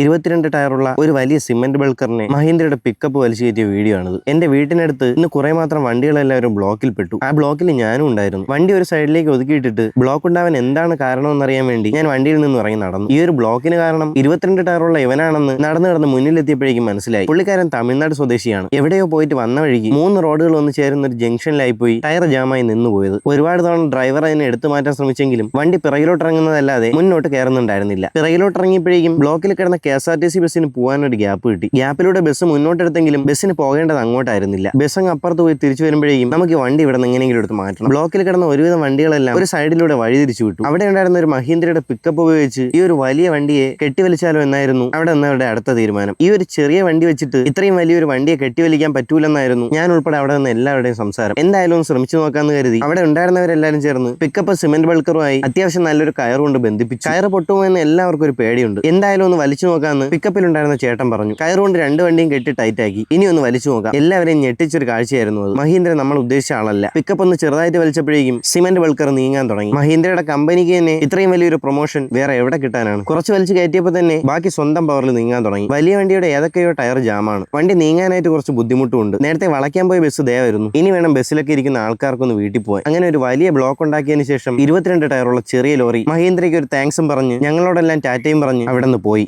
ഇരുപത്തിരണ്ട് ടയറുള്ള ഒരു വലിയ സിമെന്റ് ബൾക്കറിനെ മഹീന്ദ്രയുടെ പിക്കപ്പ് വലിച്ചു കയറ്റിയ വീഡിയോ ആണിത്. എന്റെ വീട്ടിനടുത്ത് ഇന്ന് കുറെ മാത്രം വണ്ടികളെല്ലാവരും ബ്ലോക്കിൽ പെട്ടു. ആ ബ്ലോക്കിൽ ഞാനും ഉണ്ടായിരുന്നു. വണ്ടി ഒരു സൈഡിലേക്ക് ഒതുക്കിയിട്ടിട്ട് ബ്ലോക്ക് ഉണ്ടാവാൻ എന്താണ് കാരണം എന്നറിയാൻ വേണ്ടി ഞാൻ വണ്ടിയിൽ നിന്ന് ഇറങ്ങി നടന്നു. ഈ ഒരു ബ്ലോക്കിന് കാരണം ഇരുപത്തിരണ്ട് ടയറുള്ള ഇവനാണെന്ന് നടന്നു നടന്ന് മുന്നിലെത്തിയപ്പോഴേക്കും മനസ്സിലായി. പുള്ളിക്കാരൻ തമിഴ്നാട് സ്വദേശിയാണ്. എവിടെയോ പോയിട്ട് വന്ന വഴിക്ക് മൂന്ന് റോഡുകൾ ഒന്ന് ചേരുന്ന ഒരു ജംഗ്ഷനിലായി പോയി ടയർ ജാമായി നിന്ന് പോയത്. ഒരുപാട് തവണ ഡ്രൈവർ അതിനെ എടുത്തു മാറ്റാൻ ശ്രമിച്ചെങ്കിലും വണ്ടി പിറകിലോട്ട് ഇറങ്ങുന്നതല്ലാതെ മുന്നോട്ട് കയറുന്നുണ്ടായിരുന്നില്ല പിറകിലോട്ട് ഇറങ്ങിയപ്പോഴേക്കും ബ്ലോക്കിൽ കിടന്ന K S R T C ബസ്സിന് പോകാൻ ഒരു ഗ്യാപ്പ് കിട്ടി. ഗ്യാപ്പിലൂടെ ബസ് മുന്നോട്ടെടുത്തെങ്കിലും ബസ്സിന് പോകേണ്ടത് അങ്ങോട്ടായിരുന്നില്ല. ബസ് അങ്ങ് അപ്പുറത്ത് പോയി തിരിച്ചു വരുമ്പോഴേക്കും നമുക്ക് വണ്ടി ഇവിടെ നിന്ന് എങ്ങനെയെങ്കിലും എടുത്ത് മാറ്റണം. ബ്ലോക്കിൽ കിടന്ന ഒരുവിധം വണ്ടികളെല്ലാം ഒരു സൈഡിലൂടെ വഴി തിരിച്ചു വിട്ടു. അവിടെ ഉണ്ടായിരുന്ന ഒരു മഹീന്ദ്രയുടെ പിക്കപ്പ് ഉപയോഗിച്ച് ഈ ഒരു വലിയ വണ്ടിയെ കെട്ടിവലിച്ചാലോ എന്നായിരുന്നു അവിടെ നിന്നവരുടെ അടുത്ത തീരുമാനം. ഈ ഒരു ചെറിയ വണ്ടി വെച്ചിട്ട് ഇത്രയും വലിയൊരു വണ്ടിയെ കെട്ടിവലിക്കാൻ പറ്റൂലെന്നായിരുന്നു ഞാൻ ഉൾപ്പെടെ അവിടെ നിന്ന് എല്ലാവരുടെയും സംസാരം. എന്തായാലും ശ്രമിച്ചു നോക്കാന്ന് കരുതി അവിടെ ഉണ്ടായിരുന്നവരെല്ലാവരും ചേർന്ന് പിക്കപ്പ് സിമന്റ് ബൾക്കറുമായി അത്യാവശ്യം നല്ലൊരു കയർ കൊണ്ട് ബന്ധിപ്പിച്ചു. കയർ പൊട്ടുമോ എന്ന് എല്ലാവർക്കും ഒരു പേടിയുണ്ട്. എന്തായാലും ഒന്ന് വലിച്ചു നോക്കാമെന്ന് പിക്കപ്പിൽ ഉണ്ടായിരുന്ന ചേട്ടൻ പറഞ്ഞു. കയറുകൊണ്ട് രണ്ട് വണ്ടിയും കെട്ടി ടൈറ്റ് ആക്കി. ഇനി ഒന്ന് വലിച്ചു നോക്കാം. എല്ലാവരെയും ഞെട്ടിച്ചൊരു കാഴ്ചയായിരുന്നു അത്. മഹീന്ദ്ര നമ്മൾ ഉദ്ദേശിച്ച ആളല്ല. പിക്കപ്പ് ഒന്ന് ചെറുതായിട്ട് വലിച്ചപ്പോഴേക്കും സിമന്റ് ബൾക്കർ നീങ്ങാൻ തുടങ്ങി. മഹീന്ദ്രയുടെ കമ്പനിക്ക് തന്നെ ഇത്രയും വലിയൊരു പ്രൊമോഷൻ വേറെ എവിടെ കിട്ടാനാണ്? കുറച്ച് വലിച്ചു കയറ്റിയപ്പോൾ തന്നെ ബാക്കി സ്വന്തം പവറിൽ നീങ്ങാൻ തുടങ്ങി. വലിയ വണ്ടിയുടെ ഏതൊക്കെയോ ടയർ ജാമാണ് വണ്ടി നീങ്ങാനായിട്ട് കുറച്ച് ബുദ്ധിമുട്ടുമുണ്ട്. നേരത്തെ വളയ്ക്കാൻ പോയ ബസ് ദേ ഇനി വേണം ബസ്സിലൊക്കെ ഇരിക്കുന്ന ആൾക്കാർക്കൊന്ന് വീട്ടിൽ പോയി അങ്ങനെ ഒരു വലിയ ബ്ലോക്ക് ഉണ്ടാക്കിയതിന് ശേഷം ഇരുപത്തിരണ്ട് ടയറുള്ള ചെറിയ ലോറി മഹീന്ദ്രയ്ക്ക് ഒരു താങ്ക്സും പറഞ്ഞ് ഞങ്ങളോടെല്ലാം ടാറ്റയും പറഞ്ഞ് അവിടെ നിന്ന് പോയി.